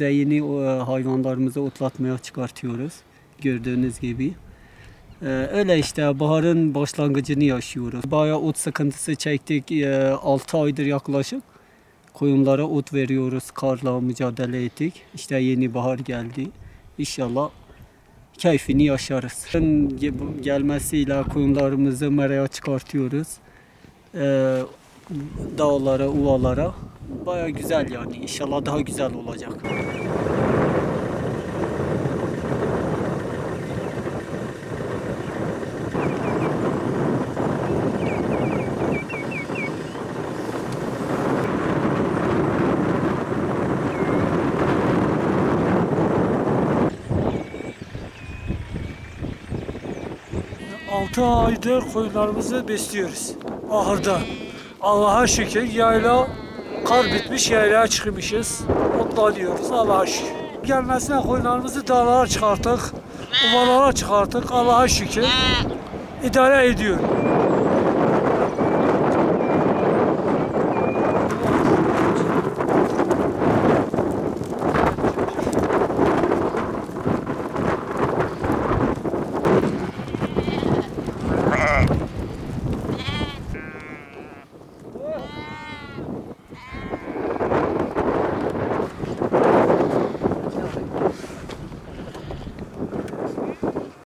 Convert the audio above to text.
de yeni e, hayvanlarımızı otlatmaya çıkartıyoruz. Gördüğünüz gibi. Ee, öyle işte baharın başlangıcını yaşıyoruz. Bayağı ot sıkıntısı çektik. 6 aydır yaklaşık. Koyunlara ot veriyoruz. Karla mücadele ettik. İşte yeni bahar geldi. İnşallah keyfini yaşarız. Ge- Gelmesiyle koyunlarımızı meraya çıkartıyoruz. Dağlara, uvalara. Baya güzel yani. İnşallah daha güzel olacak. Altı aydır koyunlarımızı besliyoruz. Ahırda. Allah'a şükür yayla kar bitmiş yaylaya çıkmışız. Otlanıyoruz Allah'a şükür. Gelmesine koyunlarımızı dağlara çıkarttık. Ovalara çıkarttık Allah'a şükür. İdare ediyor.